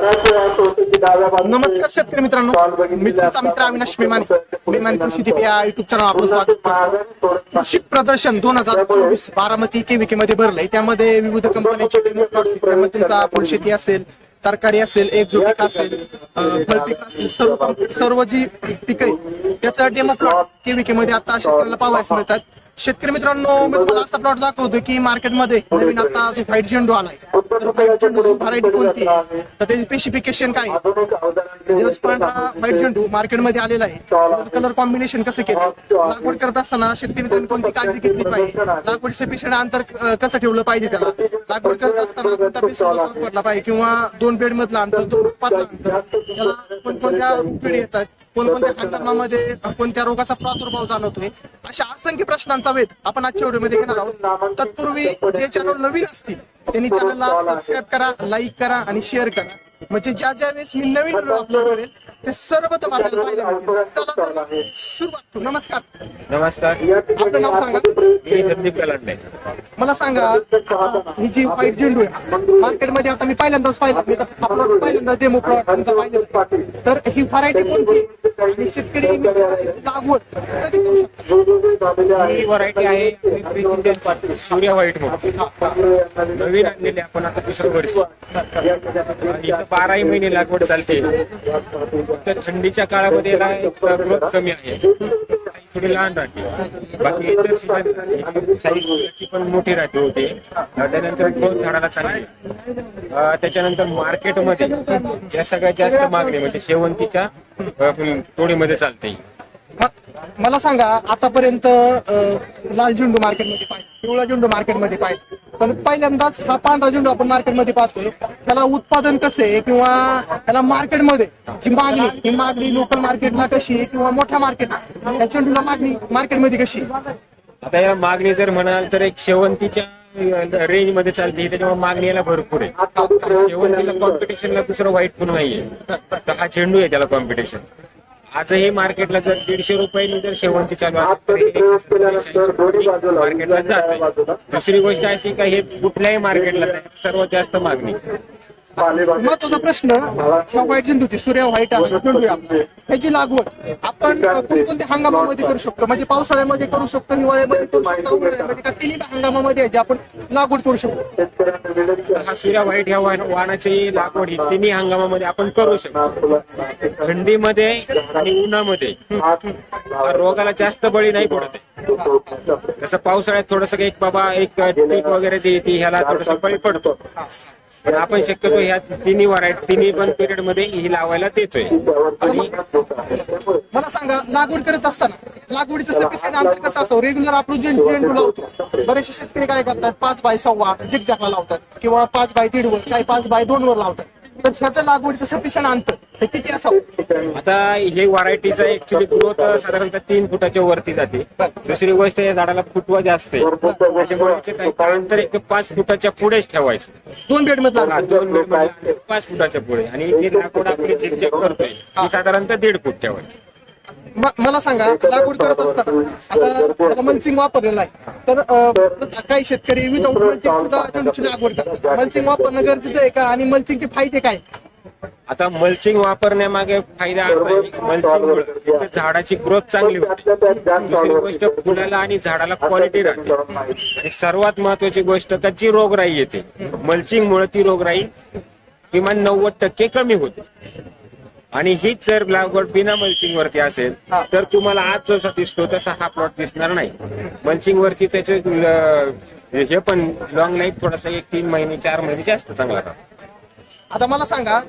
नमस्कार शेतकरी मित्रांनो. मी तुमचा मित्र अविनाश मेमाने. मेमाने कृषी दीप या युट्यूब चॅनल आपलं स्वागत करतो. कृषी प्रदर्शन दोन हजार चोवीस बारामती केविके मध्ये भरलंय. त्यामध्ये विविध कंपन्यांचे डेमो प्लॉट्स त्यामध्ये तुमचा फुलशेती असेल तरकारी असेल एक्झोटिक असेल फळपीक असतील. सर्व सर्व जी पिकं आहेत त्याचं डेमो प्लॉट केविके मध्ये आता शेतकऱ्यांना पाहायला मिळतात. शेतकरी मित्रांनो मी तुम्हाला असा प्लॉट दाखवतो की मार्केटमध्ये नवीन आता जो व्हाईट झेंडू आलाय व्हाईट झेंडू व्हरायटी कोणती आहे. तर त्याची स्पेसिफिकेशन काय? दिवस पांढरा व्हाईट झेंडू मार्केटमध्ये आलेला आहे. कलर कॉम्बिनेशन कसं केलं? लागवड करत असताना शेतकरी मित्रांनी कोणती काळजी घेतली पाहिजे? लागवडीचं पेशंट अंतर कसं ठेवलं पाहिजे त्याला? लागवड करत असताना कोणता पेशंट वापरला पाहिजे? किंवा दोन बेड मधलं अंतर दोन रोपातलं अंतर? त्याला कोणकोणत्या रोगपिढी येतात? कोणकोणत्या हंगामामध्ये कोणत्या रोगाचा प्रादुर्भाव जाणवतोय? अशा असंख्य प्रश्नांचा वेध आपण आजच्या व्हिडिओमध्ये घेणार आहोत. तत्पूर्वी जे चॅनल नवीन असतील त्यांनी चॅनलला सबस्क्राईब करा लाईक करा आणि शेअर करा. म्हणजे ज्या ज्या वेळेस मी नवीन व्हिडिओ अपलोड करेल ते पाहायला मिळतील. चला तर मग सुरुवात करू. नमस्कार. नमस्कार. आपलं नाव सांगा. मी संदीप कलांडे. मला सांगा ही जी व्हाईट झेंडू आहे मार्केटमध्ये आता मी पहिल्यांदाच पाहिलं. मी पहिल्यांदा डेमो प्लॉट तुमचा पाहिलेला आहे. तर ही व्हरायटी कोणती? आणि शेतकरी मित्रांची लागवड. कधी करू शकतो. ही व्हरायटी आहे. आपली सूर्या व्हाईट म्हणून. नवीन आणलेली आपण आता दुसरं वर्ष. हिचं बाराही महिने लागवड चालते. तर थंडीच्या काळामध्ये याला ग्रोथ कमी आहे. थोडी लहान राहते. बाकी इतर सीझन साईज पण मोठी राहते होते. त्यानंतर ग्रोथ झाडाला चांगली त्याच्यानंतर मार्केटमध्ये ज्या सगळ्यात जास्त मागणी म्हणजे शेवंतीच्या अं, तोडीमध्ये चालते. म- मला सांगा आतापर्यंत लाल झेंडू मार्केटमध्ये पाहिजे पिवळा झेंडू मार्केटमध्ये पाहिजे पण पहिल्यांदाच हा पांढरा झेंडू आपण मार्केटमध्ये पाहतोय. त्याला उत्पादन कसे आहे किंवा त्याला मार्केटमध्ये जी मागणी ही मागणी लोकल मार्केटला कशी आहे किंवा मोठ्या मार्केट या झेंडूला मागणी मार्केटमध्ये कशी आहे? आता या मागणी जर म्हणाल तर एक शेवंतीच्या रेंजमध्ये चालते. त्याच्यामुळे मागणी याला भरपूर आहे. शेवंतीला कॉम्पिटिशनला दुसरं वाईट पण नाहीये. तर हा झेंडू आहे त्याला कॉम्पिटिशन आजही मार्केटला जर दीडशे रुपयांनी जर शेवंती चालू असेल मार्केटला जात. दुसरी गोष्ट अशी का हे कुठल्याही मार्केटला सर्वात जास्त मागणी. महत्त्वाचा प्रश्न ह्या व्हाईट झेंडूची सूर्य व्हाईट आहे. झेंडू आपला. लागवड आपण कोणकोणत्या हंगामामध्ये करू शकतो? म्हणजे पावसाळ्यामध्ये करू शकतो हिवाळ्यामध्ये करू शकतो उन्हाळ्यामध्ये म्हणजे का तिन्ही हंगामामध्ये जे आपण लागवड करू शकतो? हा सूर्या व्हाईट ह्या वाहनाची लागवड ही तिन्ही हंगामामध्ये आपण करू शकतो. थंडीमध्ये आणि उन्हामध्ये. रोगाला जास्त बळी नाही पडत तसं पावसाळ्यात थोडस एक बाबा एक पीक वगैरे जे येते ह्याला थोडस बळी पडतो. पण आपण शक्यतो ह्या तिन्ही व्हरायटी तिन्ही पण पिरियडमध्ये ही लावायला देतोय. आणि मला सांगा लागवड करत असताना लागवडीचं सफिशियंट अंतर कसं असं रेग्युलर आपण जे झेंडू लावतो बरेचसे शेतकरी काय करतात? पाच बाय सव्वा झिकझॅकला लावतात किंवा पाच बाय दीड वर काही पाच बाय दोन वर लावतात. तर ह्याचं लागवडीचं सफिशियंट अंतर? हे किती असावं आता हे व्हरायटीचा ऍक्च्युली ग्रोथ साधारणतः तीन फुटाच्या वरती जाते. दुसरी गोष्ट या झाडाला फुटवा जास्त आहे. त्याच्यामुळे एक पाच फुटाच्या पुढेच ठेवायचं. दोन बेड अंतर. दोन मिनिटमध्ये पाच फुटाच्या पुढे. आणि जी लागवड आपण झिकझॅक करतोय. ती साधारणतः दीड फूट ठेवायची. मला सांगा लागवड करत असताना आता मल्चिंग वापरलेलं आहे तर काही शेतकरी विदाऊट सुद्धा झेंडूची लागवड करतात. मल्चिंग वापरणं गरजेचं आहे का? आणि मल्चिंगचे फायदे काय? आता मल्चिंग वापरण्यामागे फायदा असा आहे की मल्चिंग झाडाची ग्रोथ चांगली होते. दुसरी गोष्ट फुलाला आणि झाडाला क्वालिटी राहते. आणि सर्वात महत्वाची गोष्ट जी रोगराई येते. मल्चिंग मुळे ती रोगराई किमान नव्वद टक्के कमी होते. आणि हीच जर लागवड बिना मल्चिंग वरती असेल तर तुम्हाला आज जसा दिसतो तसा हा प्लॉट दिसणार नाही. मल्चिंग वरती त्याचे हे पण लॉंग लाईफ थोडासा एक तीन महिने चार महिने जास्त चांगला राहतो. आता मला सांगा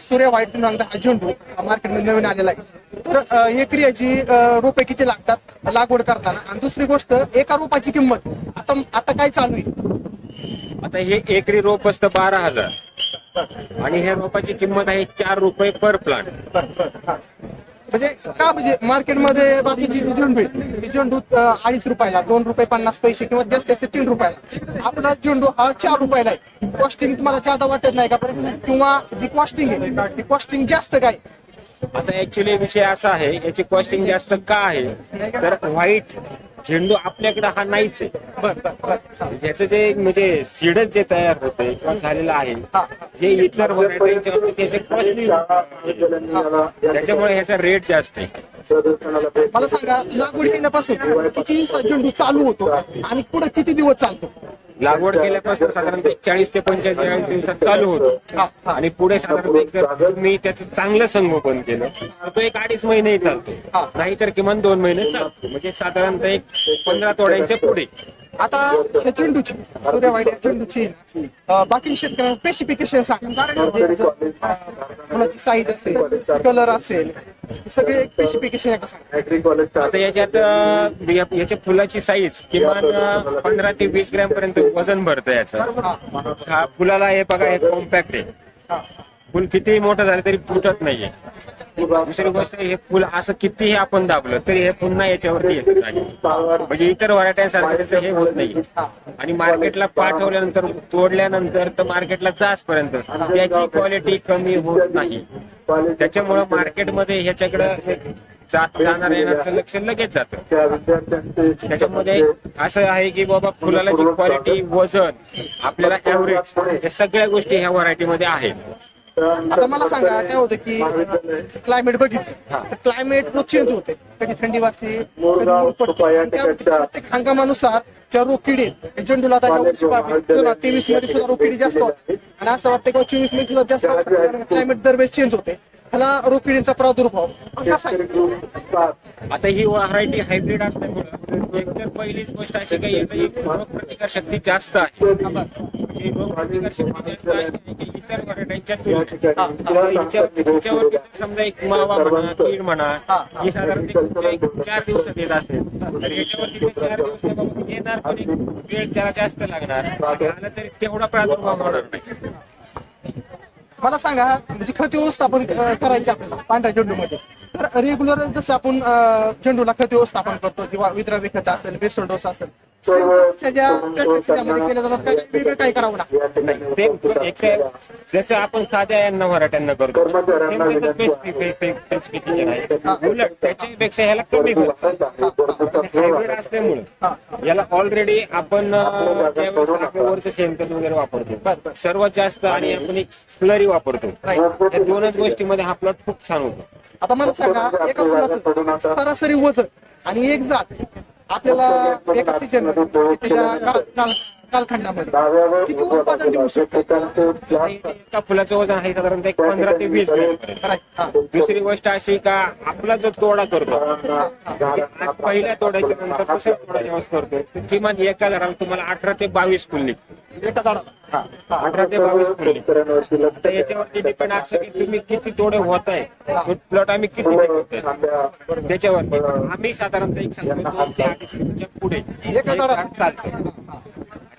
सूर्य व्हाईट म्हणून हा झेंडू मार्केटमध्ये नवीन आलेला आहे. तर एकरी याची रोपे किती लागतात लागवड करताना? आणि दुसरी गोष्ट एका रोपाची किंमत. आता आता काय चालू आहे? आता हे एकरी रोप असतं बारा हजार. आणि ह्या रोपाची किंमत आहे चार रुपये पर प्लांट. म्हणजे का म्हणजे मार्केटमध्ये बाकीची जी झेंडू आहे ती झेंडू अडीच रुपयाला दोन रुपये पन्नास पैसे किंवा जास्त असते तीन रुपयाला. आपला झेंडू हा चार रुपयाला आहे. कॉस्टिंग तुम्हाला जादा वाटत नाही का? किंवा जी कॉस्टिंग आहे ती कॉस्टिंग जास्त काय? आता ऍक्च्युली विषय असा आहे याची कॉस्टिंग जास्त का आहे? तर व्हाईट झेंडू आपल्याकडे हा नाहीच आहे. ह्याचं जे म्हणजे सीडच जे तयार होतंय किंवा झालेलं आहे हा. इतर व्हरायटीच्या त्याचे कॉस्टली त्याच्यामुळे ह्याचा रेट जास्त आहे. मला सांगा लागवड केल्यापासून किती झेंडू चालू होतो आणि पुढे किती दिवस चालतो? लागवड केल्यापासून साधारणतः एक चाळीस ते पंचेचाळीस दिवसात चालू होतो. आणि पुढे साधारणतः तुम्ही त्याचं चांगलं संगोपन केलं तर तो एक अडीच महिनेही चालतो. नाहीतर किमान दोन महिने चालतो. म्हणजे साधारणतः एक पंधरा तोड्यांच्या पुढे. आता ह्या चेंडूची सूर्यवाडी चेंडूची बाकी शेतकऱ्यांना स्पेसिफिकेशन सांग म्हणजे फुलाची साईज असेल कलर असेल हे सगळे स्पेसिफिकेशन आता याच्यात याच्या फुलाची साईज किमान पंधरा ते वीस ग्रॅम पर्यंत वजन भरतं याचं. हा. फुलाला हे बघा हे कॉम्पॅक्ट आहे. फुल कितीही मोठं झालं तरी फुटत नाहीये. दुसरी गोष्ट हे फुल असं कितीही आपण दाबलं तरी हे पुन्हा याच्यावरती येत नाही म्हणजे इतर व्हरायट्यांसारखं हे होत नाही आणि मार्केटला पाठवल्यानंतर तोडल्यानंतर तर मार्केटला जासपर्यंत त्याची क्वालिटी कमी होत नाही. त्याच्यामुळे मार्केटमध्ये ह्याच्याकडं जात जाणार येण्याचं लक्ष लगेच जात. त्याच्यामध्ये असं आहे की बाबा फुलाला जी क्वालिटी वजन आपल्याला ऍव्हरेज या सगळ्या गोष्टी ह्या व्हरायटीमध्ये आहेत. आता मला सांगा काय होतं की क्लायमेट बघितलं. तर क्लायमेट रोज चेंज होते. कधी थंडी वाजते त्या प्रत्येक हंगामानुसार ज्या रोग किडे झेंडूला आता तेवीसमध्ये सुद्धा रोग किडी जास्त होते आणि असं वाटतं की चोवीसमध्ये सुद्धा जास्त क्लायमेट दरवेळेस चेंज होते. ह्याला किडींचा प्रादुर्भाव. कसा आहे? आता ही व्हरायटी हायब्रिड असल्यामुळं एकतर पहिलीच गोष्ट अशी काही रोग प्रतिकार शक्ती जास्त आहे. इतर व्हरायटीच्या तुलनेत. समजा एक मावा म्हणा कीड म्हणा ही. एक चार दिवसात येत असेल. तर याच्यावरती ते चार दिवस येणार पण एक वेळ त्याला जास्त लागणार. आलं तरी तेवढा प्रादुर्भाव होणार नाही. मला सांगा म्हणजे खत व्यवस्थापन करायचे आपल्याला पांढऱ्या झेंडूमध्ये. तर रेग्युलर जसं आपण झेंडूला खत व्यवस्थापन करतो किंवा विद्राव्य खत असेल बेसल डोस असेल एक जसं आपण साध्या यांना मराठ्यांना करतो. उलट त्याच्यापेक्षा ह्याला कमी हायब्रिड असल्यामुळं याला ऑलरेडी आपण वरचं शेणखत वगैरे वापरतो सर्वात जास्त आणि आपण एक स्लरी वापरतो. या दोनच गोष्टीमध्ये हा प्लॉट खूप छान होतो. आता मला सांगा एका सरासरी वजन आणि एक जात आपल्याला एका सीजन त्याच्या काल- काल- कालखंडामध्ये. किती उत्पादन देऊ शकतो? आता इथे एका फुलाचं वजन आहे साधारणतः एक पंधरा ते वीस ग्रॅम. दुसरी गोष्ट अशी का आपला जो तोडा करतो म्हणजे पहिल्या तोड्याच्या नंतर दुसऱ्या तोडा जेव्हा करतो किमान एका झाडाला तुम्हाला अठरा ते बावीस फुल निघतो एका झाडाला. अठरा ते बावीस फुल आता याच्यावरती डिपेंड असं की तुम्ही किती तोडे होत आहे. तो प्लॉट आम्ही किती त्याच्यावरती. आम्ही साधारणतः एक सांगतो दोन ते अडीच पुढे. चालतं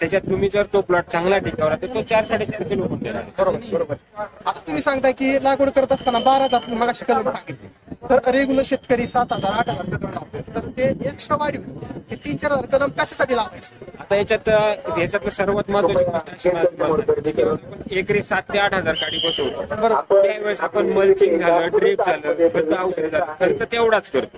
त्याच्यात तुम्ही जर तो प्लॉट चांगला टिकवला तर तो चार साडेचार किलो होऊन देणार बरोबर? बरोबर. आता तुम्ही सांगताय की लागवड करत असताना बारा हजार तुम्ही मगाशी कलम सांगितले. तर रेग्युलर शेतकरी सात हजार आठ हजार कलम लावतात तर ते एकशे वाढीव. ते तीन चार हजार कलम कशासाठी लावायचे? आता याच्यात याच्यात सर्वात महत्वाची गोष्ट अशी आपण एकरी सात ते आठ हजार काडी बसवतो. बरोबर. त्यावेळेस आपण मल्चिंग झालं ड्रीप झालं खत औषध झालं खर्च तेवढाच करतो.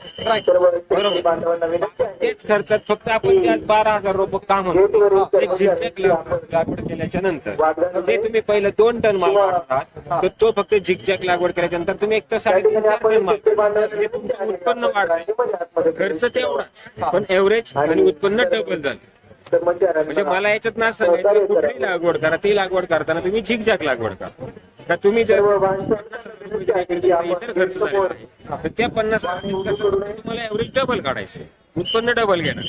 बरोबर. तेच खर्चात फक्त आपण त्याच बारा हजार रुपये काम एक लागवड केल्याच्यानंतर. जे तुम्ही पहिलं दोन टन माल वाढतात तर तो फक्त झिकझॅक लागवड केल्याच्यानंतर तुम्ही एक तर साडेतीन चार टन माल तुमचं उत्पन्न वाढतंय. खर्च तेवढाच. पण एव्हरेज आणि उत्पन्न डबल झालं. म्हणजे मला याच्यात ना सांगायचं कुठली लागवड करा ती लागवड करताना तुम्ही झिकझॅक लागवड करा. का तुम्ही जर पन्नास हजार इतर खर्च तर त्या पन्नास खर्चातून तुम्हाला एव्हरेज डबल काढायचं उत्पन्न डबल घेणार.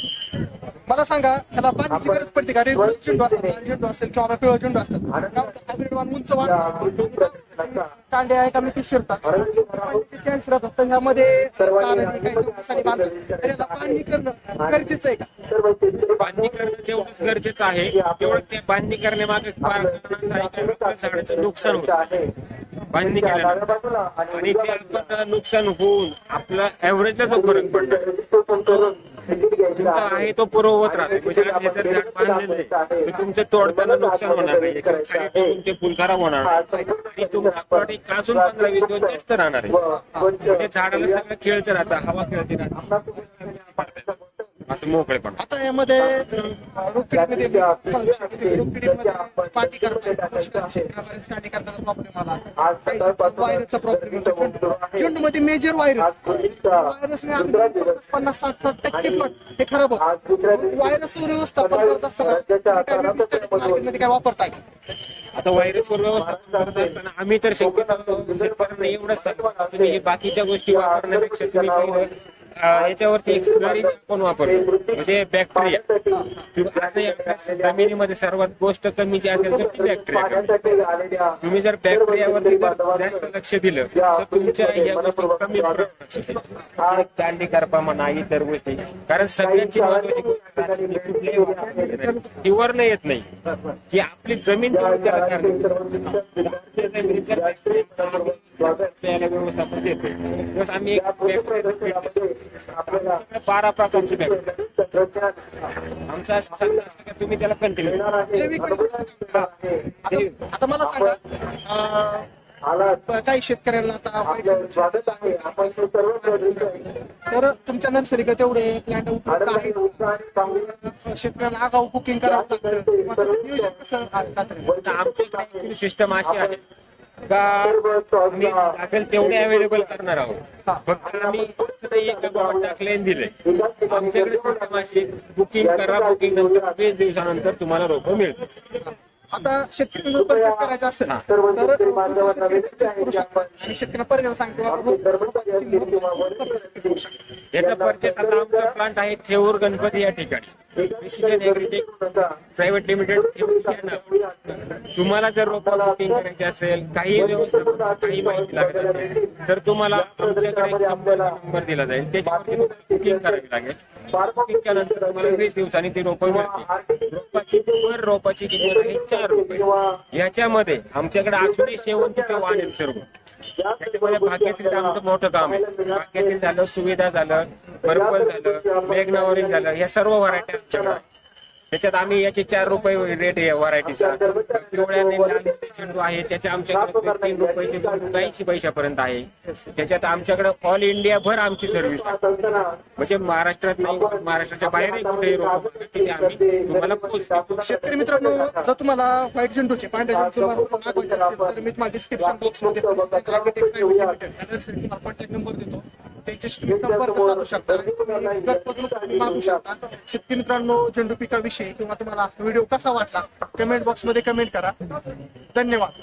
मला सांगा त्याला पाण्याची गरज पडते का? रेग्युलर झेंडू असतात लाल झेंडू असेल किंवा पिवळा झेंडू असतात. हायब्रिड वाण उंच वाढतात कांडे आहे का मी ती शिरतात चान्स राहतात तर ह्यामध्ये कारणे काही दिवसांनी बांधतात तर याला पाणी करणं गरजेचं आहे का? बांधणी करणं जेवढंच गरजेचं आहे तेवढं ते बांधणी करण्यामागे झाडाचं नुकसान होतं. बांधणी केल्यानंतर. आणि जे आपण नुकसान होऊन आपलं ऍव्हरेजला जो फरक पडतो तुमचा आहे तो पुरवत राहतो. म्हणजे आज हे झाड बांधलेलं आहे. तर तुमचं तोडताना नुकसान होणार नाही. किंवा खाली टिकून ते फुल खराब होणार नाही. आणि तुमचा प्लॉट एक अजून पंधरा वीस दिवस जास्त राहणार आहे. म्हणजे झाडाला सगळं खेळते राहतं. हवा खेळते राहते. असं मोकळेपण आता यामध्ये अं, रोगकिडीमध्ये रोगकिडीमध्ये कांडी करता शेतकऱ्यापर्यंत कांडी करण्याचा प्रॉब्लेम आला. काही व्हायरसचा प्रॉब्लेम होता चेंडू मध्ये मेजर व्हायरस व्हायरसने अगदी पन्नास साठ साठ टक्के प्लॉट हे खराब होत. व्हायरस व्यवस्थापन करत असताना काय वापरताय? आता व्हायरसवर व्यवस्थापन करत असताना आम्ही तर शक्यतो शेतकऱ्यांना एवढंच सांगतो. तुम्ही बाकीच्या गोष्टी वापरण्यापेक्षा तुम्ही अं, याच्यावरती एक स्लरी आपण वापरतो म्हणजे बॅक्टेरिया असं आपल्या जमिनीमध्ये सर्वात गोष्ट कमी जी असेल तर ती बॅक्टेरिया तुम्ही जर बॅक्टेरियावरती जर जास्त लक्ष दिलं तर तुमच्या या गोष्टी कमी प्रमाणात दांडी करपा म्हणा इतर गोष्टी. कारण सगळ्यांची महत्वाची गोष्ट आहे की कुठल्याही ती येत नाही. की आपली जमीन त्याला आपल्या जमिनीत जर bacteria आपल्याला व्यवस्थापन देतो आम्ही एक bacteria चं. आमच्याकडे बारा प्रकारचे बॅक्टेरिया आमचं असं सांगणं असतं का तुम्ही त्याला कंटिन्यू आता मला सांगा काही शेतकऱ्यांना आता तर तुमच्या नर्सरीकडे तेवढे प्लॅन्ट उपलब्ध आहेत? शेतकऱ्यांना आगाऊ बुकिंग करावं लागतं. आमच्याकडे ऍक्च्युली सिस्टम अशी आहे का आम्ही तेवढे अवेलेबल करणार आहोत. फक्त आम्ही एक टाकले दिले आमच्याकडे बुकिंग करा बुकिंग नंतर वीस दिवसानंतर तुम्हाला रोप मिळतील आता शेतकऱ्यांना जर परचेस करायचं असेल तर शेतकरी. आणि शेतकऱ्यांना पर्याय सांगतो. याचा परचेस आता आमचा प्लांट आहे थेऊर गणपती या ठिकाणी प्रिसिजन एग्रीटेक प्रायव्हेट लिमिटेड तुम्हाला जर रोपा बुकिंग करायची असेल काही व्यवस्था काही माहिती लागत असेल तर तुम्हाला आमच्याकडे नंबर दिला जाईल. त्याच्यावरती बुकिंग करावी लागेल. बुकिंगच्या नंतर तुम्हाला वीस दिवसांनी ती रोपं मिळतील रोपाची पर रोपाची किंमत आहे चार रुपये. याच्यामध्ये आमच्याकडे अजूनही शेवंतीचे वाण आहेत सर्व. त्याच्यामध्ये भाग्यश्रीचं आमचं मोठं काम आहे. भाग्यश्री झालं सुविधा झालं पर्पल झालं मेघनावरी झालं या सर्व व्हरायटी आमच्याकडे त्याच्यात आम्ही याचे चार रुपये रेट आहे व्हरायटीचा पिवळ्या झेंडू चेंडू आहे. त्याच्या आमच्याकडे तीन रुपये ते ऐंशी पैशापर्यंत आहे. त्याच्यात आमच्याकडे ऑल इंडिया भर आमची सर्व्हिस आहे. म्हणजे महाराष्ट्रात नाही महाराष्ट्राच्या बाहेरही कुठेही रोप तिथे आम्ही. तुम्हाला पोहोचतो. शेतकरी मित्रांनो जर तुम्हाला व्हाईट झेंडूचे पांढऱ्या झेंडूचे मागवायचे असतील तर मी तुम्हाला डिस्क्रिप्शन बॉक्समध्ये कॉन्टॅक्ट नंबर देतो. त्यांच्याशी तुम्ही संपर्क साधू शकता. आणि तुम्ही तुम्ही मागू शकता. शेतकरी मित्रांनो झेंडू पिकाविषयी किंवा तुम्हाला व्हिडिओ कसा वाटला कमेंट बॉक्समध्ये कमेंट करा. धन्यवाद.